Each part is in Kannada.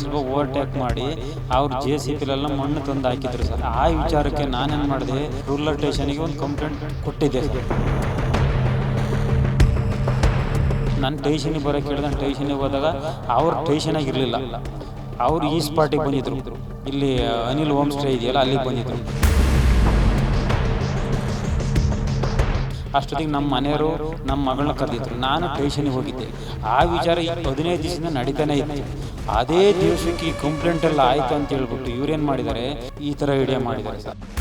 ಸ್ವಲ್ಪ ಓವರ್ಟೇಕ್ ಮಾಡಿ ಅವ್ರು ಜೆ ಸಿ ಪಿಲೆಲ್ಲ ಮಣ್ಣು ತಂದು ಹಾಕಿದ್ರು ಸರ್. ಆ ವಿಚಾರಕ್ಕೆ ನಾನೇನು ಮಾಡಿದೆ ರೂರಲ್ ಸ್ಟೇಷನಿಗೆ ಒಂದು ಕಂಪ್ಲೇಂಟ್ ಕೊಟ್ಟಿದ್ದೆ ಸರ್. ನಾನು ಟೇಷನಿಗೆ ಬರೋಕ್ಕೆ ಹೇಳಿದೆ ಟೇಷನಿಗೆ ಹೋದಾಗ ಅವ್ರು ಟೇಷನಾಗಿ ಇರಲಿಲ್ಲ. ಅವ್ರು ಈ ಸ್ಪಾಟಿಗೆ ಬಂದಿದ್ರು. ಇಲ್ಲಿ, ಅನಿಲ್ ಹೋಮ್ ಸ್ಟೇ ಇದೆಯಲ್ಲ, ಅಲ್ಲಿಗೆ ಬಂದಿದ್ರು. ಅಷ್ಟೊತ್ತಿಗೆ ನಮ್ಮ ಮನೆಯವರು, ನಮ್ಮ ಮಗಳನ್ನ ಕರೆದಿದ್ರು. ನಾನು ಟೇಷನಿಗೆ ಹೋಗಿದ್ದೆ. ಆ ವಿಚಾರ ಹದಿನೈದು ದಿವಸದಿಂದ ನಡೀತಾನೆ ಇತ್ತು. ಅದೇ ದಿವಸಕ್ಕೆ ಈ ಕಂಪ್ಲೇಂಟ್ ಎಲ್ಲ ಆಯಿತು ಅಂತ ಹೇಳ್ಬಿಟ್ಟು ಇವ್ರೇನು ಮಾಡಿದ್ದಾರೆ? ಈ ಥರ ವಿಡಿಯೋ ಮಾಡಿದ್ದಾರೆ ಸರ್.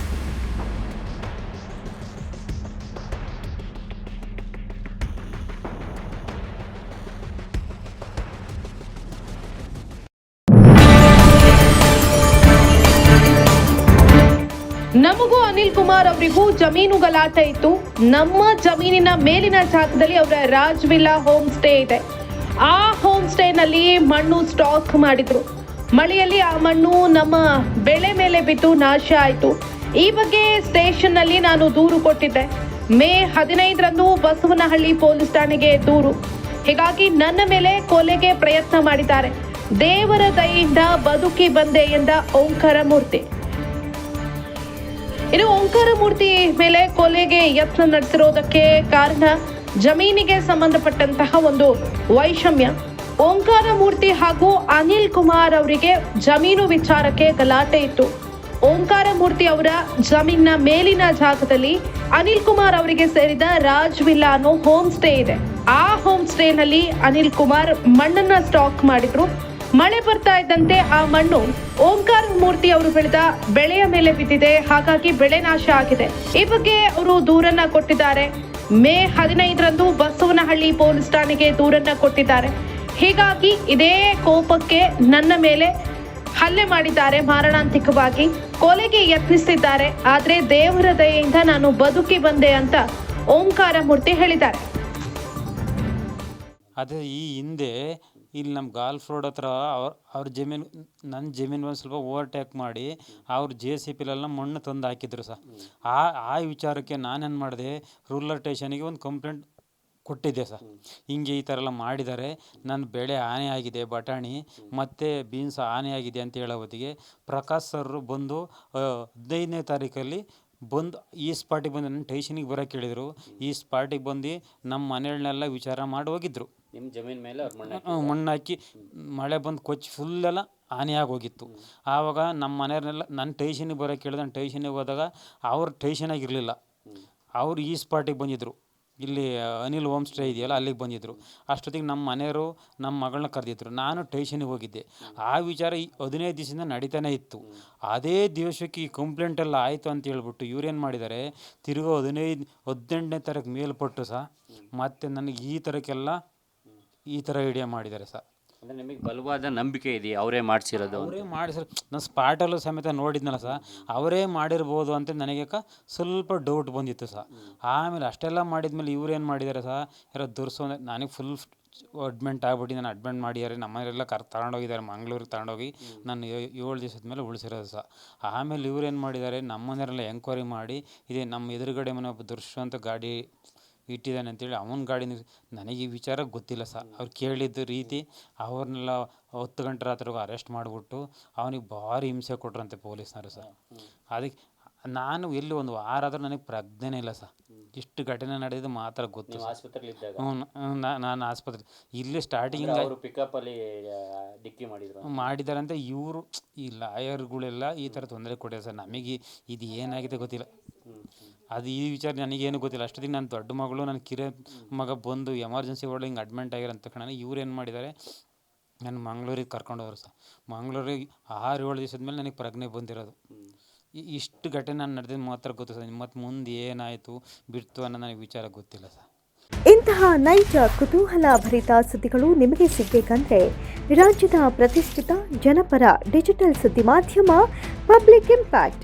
ನಮಗೂ ಅನಿಲ್ ಕುಮಾರ್ ಅವರಿಗೂ ಜಮೀನು ಗಲಾಟೆ ಇತ್ತು. ನಮ್ಮ ಜಮೀನಿನ ಮೇಲಿನ ಜಾಗದಲ್ಲಿ ಅವರ ರಾಜ್ ವಿಲ್ಲಾ ಹೋಮ್ ಸ್ಟೇ ಇದೆ. ಆ ಹೋಮ್ ಸ್ಟೇನಲ್ಲಿ ಮಣ್ಣು ಸ್ಟಾಕ್ ಮಾಡಿದ್ರು. ಮಳೆಯಲ್ಲಿ ಆ ಮಣ್ಣು ನಮ್ಮ ಬೆಳೆ ಮೇಲೆ ಬಿದ್ದು ನಾಶ ಆಯಿತು. ಈ ಬಗ್ಗೆ ಸ್ಟೇಷನ್ನಲ್ಲಿ ನಾನು ದೂರು ಕೊಟ್ಟಿದ್ದೆ. ಮೇ ಹದಿನೈದರಂದು ಬಸವನಹಳ್ಳಿ ಪೊಲೀಸ್ ಠಾಣೆಗೆ ದೂರು. ಹೀಗಾಗಿ ನನ್ನ ಮೇಲೆ ಕೊಲೆಗೆ ಪ್ರಯತ್ನ ಮಾಡಿದ್ದಾರೆ. ದೇವರ ದಯಿಂದ ಬದುಕಿ ಬಂದೆ ಎಂದ ಓಂಕಾರ ಮೂರ್ತಿ. ಇನ್ನು ಓಂಕಾರ ಮೂರ್ತಿ ಮೇಲೆ ಕೊಲೆಗೆ ಯತ್ನ ನಡೆಸಿರೋದಕ್ಕೆ ಕಾರಣ ಜಮೀನಿಗೆ ಸಂಬಂಧಪಟ್ಟಂತಹ ಒಂದು ವೈಷಮ್ಯ. ಓಂಕಾರ ಮೂರ್ತಿ ಹಾಗೂ ಅನಿಲ್ ಕುಮಾರ್ ಅವರಿಗೆ ಜಮೀನು ವಿಚಾರಕ್ಕೆ ಗಲಾಟೆ ಇತ್ತು. ಓಂಕಾರ ಮೂರ್ತಿ ಅವರ ಜಮೀನಿನ ಮೇಲಿನ ಜಾಗದಲ್ಲಿ ಅನಿಲ್ ಕುಮಾರ್ ಅವರಿಗೆ ಸೇರಿದ ರಾಜ್ ವಿಲ್ಲಾ ಅನ್ನೋ ಹೋಮ್ ಸ್ಟೇ ಇದೆ. ಆ ಹೋಮ್ ಸ್ಟೇನಲ್ಲಿ ಅನಿಲ್ ಕುಮಾರ್ ಮಣ್ಣನ್ನ ಸ್ಟಾಕ್ ಮಾಡಿದ್ರು. ಮಳೆ ಬರ್ತಾ ಇದ್ದಂತೆ ಆ ಮಣ್ಣು. ಓಂಕಾರ ಮೂರ್ತಿ ಅವರು ಬೆಳೆದ ಬೆಳೆಯ ಮೇಲೆ ಬಿದ್ದಿದೆ. ಹಾಗಾಗಿ ಬೆಳೆ ನಾಶ ಆಗಿದೆ. ಈ ಬಗ್ಗೆ ಅವರು ದೂರನ್ನ ಕೊಟ್ಟಿದ್ದಾರೆ. ಮೇ ಹದಿನೈದರಂದು ಬಸವನಹಳ್ಳಿ ಪೊಲೀಸ್ ಠಾಣೆಗೆ ದೂರನ್ನ ಕೊಟ್ಟಿದ್ದಾರೆ. ಹೀಗಾಗಿ ಇದೇ ಕೋಪಕ್ಕೆ ನನ್ನ ಮೇಲೆ ಹಲ್ಲೆ ಮಾಡಿದ್ದಾರೆ ಮಾರಣಾಂತಿಕವಾಗಿ. ಕೊಲೆಗೆ ಯತ್ನಿಸಿದ್ದಾರೆ ಆದ್ರೆ ದೇವರ ದಯೆಯಿಂದ ನಾನು ಬದುಕಿ ಬಂದೆ ಅಂತ ಓಂಕಾರ ಮೂರ್ತಿ ಹೇಳಿದ್ದಾರೆ. ಅದೇ ಈ ಹಿಂದೆ ಇಲ್ಲಿ ನಮ್ಮ ಗಾಲ್ಫ್ ರೋಡ್ ಹತ್ರ ಅವ್ರ ಅವ್ರ ಜಮೀನು ನನ್ನ ಜಮೀನು ಒಂದು ಸ್ವಲ್ಪ ಓವರ್ಟೇಕ್ ಮಾಡಿ ಅವ್ರ ಜೆ ಸಿ ಪಿಲೆಲ್ಲ ಮಣ್ಣು ತಂದು ಹಾಕಿದ್ರು ಸರ್. ಆ ಆ ವಿಚಾರಕ್ಕೆ ನಾನೇನು ಮಾಡಿದೆ ರೂರಲ್ ಸ್ಟೇಷನಿಗೆ ಒಂದು ಕಂಪ್ಲೇಂಟ್ ಕೊಟ್ಟಿದ್ದೆ ಸರ್. ಹಿಂಗೆ ಈ ಥರ ಎಲ್ಲ ಮಾಡಿದ್ದಾರೆ ನನ್ನ ಬೆಳೆ ಹಾನಿ ಆಗಿದೆ, ಬಟಾಣಿ, ಮತ್ತು ಬೀನ್ಸ್ ಹಾನಿ ಆಗಿದೆ ಅಂತ ಹೇಳೋ ಹೊತ್ತಿಗೆ ಪ್ರಕಾಶ್ ಸರ್ ಬಂದು ಹದಿನೈದನೇ ತಾರೀಕಲ್ಲಿ ಬಂದು ಈ ಸ್ಪಾಟಿಗೆ ಬಂದು ನನ್ನ ಟೇಷನಿಗೆ ಬರೋಕ್ಕೆ ಹೇಳಿದರು. ಈ ಸ್ಪಾಟಿಗೆ ಬಂದು ನಮ್ಮ ಮನೆಗಳನ್ನೆಲ್ಲ ವಿಚಾರ ಮಾಡಿ ಹೋಗಿದ್ರು. ನಿಮ್ಮ ಜಮೀನ್ ಮೇಲೆ ಅವ್ರು ಮಣ್ಣು ಆ, ಮಣ್ಣು ಹಾಕಿ ಮಳೆ ಬಂದು ಕೊಚ್ಚಿ ಫುಲ್ಲೆಲ್ಲ ಹಾನಿಯಾಗಿ ಹೋಗಿತ್ತು. ಆವಾಗ ನಮ್ಮ ಮನೆಯವ್ರನ್ನೆಲ್ಲ ನನ್ನ ಟೇಷನಿಗೆ ಬರೋಕೆ ಹೇಳಿದ ನನ್ನ ಟೇಷನಿಗೆ ಹೋದಾಗ ಅವ್ರು ಟೇಷನಾಗಿರಲಿಲ್ಲ ಅವ್ರು ಈ ಸ್ಪಾಟಿಗೆ ಬಂದಿದ್ರು. ಇಲ್ಲಿ ಅನಿಲ್ ಹೋಮ್ ಸ್ಟೇ ಇದೆಯಲ್ಲ, ಅಲ್ಲಿಗೆ ಬಂದಿದ್ದರು ಅಷ್ಟೊತ್ತಿಗೆ ನಮ್ಮ ಮನೆಯವರು, ನಮ್ಮ ಮಗಳನ್ನ ಕರೆದಿದ್ರು. ನಾನು ಟೇಷನಿಗೆ ಹೋಗಿದ್ದೆ. ಆ ವಿಚಾರ ಈ ಹದಿನೈದು ದಿವಸದಿಂದ ನಡೀತಾನೆ ಇತ್ತು. ಅದೇ ದಿವಸಕ್ಕೆ ಈ ಕಂಪ್ಲೇಂಟ್ ಎಲ್ಲ ಆಯಿತು ಅಂತ ಹೇಳ್ಬಿಟ್ಟು ಇವ್ರೇನು ಮಾಡಿದ್ದಾರೆ? ತಿರುಗೋ ಹದಿನೈದು, ಹದಿನೆಂಟನೇ ತಾರೀಕು ಮೇಲ್ಪಟ್ಟು ಸಹ ಮತ್ತೆ ನನಗೆ ಈ ಥರಕ್ಕೆಲ್ಲ ಈ ಥರ ಐಡಿಯಾ ಮಾಡಿದ್ದಾರೆ ಸರ್ ಅಂದರೆ ನಿಮಗೆ ಬಲವಾದ ನಂಬಿಕೆ ಇದೆ ಅವರೇ ಮಾಡಿಸಿರೋದು ಅವರೇ ಮಾಡಿಸಿರೋ ನಾನು ಸ್ಪಾಟಲ್ಲೂ ಸಮೇತ ನೋಡಿದ್ನಲ್ಲ ಸರ್, ಅವರೇ ಮಾಡಿರ್ಬೋದು ಅಂತ ನನಗೆ ಸ್ವಲ್ಪ ಡೌಟ್ ಬಂದಿತ್ತು ಸರ್. ಆಮೇಲೆ ಅಷ್ಟೆಲ್ಲ ಮಾಡಿದ್ಮೇಲೆ ಏನು ಮಾಡಿದ್ದಾರೆ ಸರ್, ಯಾರೋ ದುರ್ಸು ನನಗೆ ಫುಲ್ ಅಡ್ಮೆಂಟ್ ಆಗ್ಬಿಟ್ಟು ನಾನು ಅಡ್ಮೆಂಟ್ ಮಾಡಿದ್ದಾರೆ ನಮ್ಮನೆಲ್ಲ ಕರ್, ತಗೊಂಡೋಗಿದ್ದಾರೆ ಮಂಗಳೂರಿಗೆ ತಗೊಂಡೋಗಿ ನಾನು ಏಳು ದಿವಸದ ಮೇಲೆ ಉಳಿಸಿರೋದು ಸರ್. ಆಮೇಲೆ ಇವ್ರೇನು ಮಾಡಿದ್ದಾರೆ ನಮ್ಮನೆಯವರೆಲ್ಲ ಎಂಕ್ವೈರಿ ಮಾಡಿ, ಇದೇ ನಮ್ಮ ಎದುರುಗಡೆ ಮನೆ ಒಬ್ಬ ದುರ್ಸು ಅಂತ ಗಾಡಿ ಇಟ್ಟಿದ್ದಾನೆ ಅಂತೇಳಿ ಅವನ ಗಾಡಿನ ನನಗೆ ಈ ವಿಚಾರ ಗೊತ್ತಿಲ್ಲ ಸರ್. ಅವ್ರು ಕೇಳಿದ ರೀತಿ ಅವ್ರನ್ನೆಲ್ಲ ಹತ್ತು ಗಂಟೆ ರಾತ್ರಿಗೂ ಅರೆಸ್ಟ್ ಮಾಡಿಬಿಟ್ಟು ಅವನಿಗೆ ಭಾರಿ ಹಿಂಸೆ ಕೊಟ್ರಂತೆ ಪೊಲೀಸ್ನವರು ಸರ್. ಅದಕ್ಕೆ ನಾನು ಎಲ್ಲಿ ಒಂದು ವಾರ ಆದರೂ ನನಗೆ ಪ್ರಜ್ಞೆನೇ ಇಲ್ಲ ಸರ್. ಇಷ್ಟು ಘಟನೆ ನಡೆದಿದ್ದು ಮಾತ್ರ ಗೊತ್ತು ಹ್ಞೂ ನಾನು ಆಸ್ಪತ್ರೆ ಇಲ್ಲಿ ಸ್ಟಾರ್ಟಿಂಗ್ ಪಿಕಪ್ಪಲ್ಲಿ ಡಿಕ್ಕಿ ಮಾಡಿದ್ರು ಮಾಡಿದಾರಂತೆ ಇವರು ಈ ಲಾಯರ್ಗಳೆಲ್ಲ ಈ ಥರ ತೊಂದರೆ ಕೊಟ್ಟಿದ್ದಾರೆ ಸರ್. ನಮಗೆ ಇದು ಏನಾಗಿದೆ ಗೊತ್ತಿಲ್ಲ. ಅದು ಈ ವಿಚಾರ ನನಗೇನು ಗೊತ್ತಿಲ್ಲ. ಅಷ್ಟೊತ್ತಿಗೆ ನನ್ನ ದೊಡ್ಡ ಮಗಳು, ನನ್ನ ಕಿರಿಯ ಮಗ ಬಂದು ಎಮರ್ಜೆನ್ಸಿ ಒಳಗೆ ಹಿಂಗೆ ಅಡ್ಮಿಂಟ್ ಆಗಿರೋ ಅಂತ ಕಣ ಇವ್ರು ಏನು ಮಾಡಿದ್ದಾರೆ ನನ್ನ ಮಂಗ್ಳೂರಿಗೆ ಕರ್ಕೊಂಡು ಸರ್. ಮಂಗ್ಳೂರಿಗೆ ಆರು ಏಳು ದಿವಸದ ಮೇಲೆ ನನಗೆ ಪ್ರಜ್ಞೆ ಬಂದಿರೋದು. ಇಷ್ಟು ಘಟನೆ ನಾನು ನಡೆದಿದ್ದು ಮಾತ್ರ ಗೊತ್ತು ಸರ್. ಮತ್ತೆ ಮುಂದೆ ಏನಾಯಿತು, ಬಿಡ್ತು ಅನ್ನೋ ನನಗೆ ವಿಚಾರ ಗೊತ್ತಿಲ್ಲ ಸರ್. ಇಂತಹ ನೈಜ, ಕುತೂಹಲ ಭರಿತ ಸುದ್ದಿಗಳು ನಿಮಗೆ ಸಿಗಬೇಕಂದ್ರೆ ರಾಜ್ಯದ ಪ್ರತಿಷ್ಠಿತ ಜನಪರ ಡಿಜಿಟಲ್ ಸುದ್ದಿ ಮಾಧ್ಯಮ ಪಬ್ಲಿಕ್ ಇಂಪ್ಯಾಕ್ಟ್.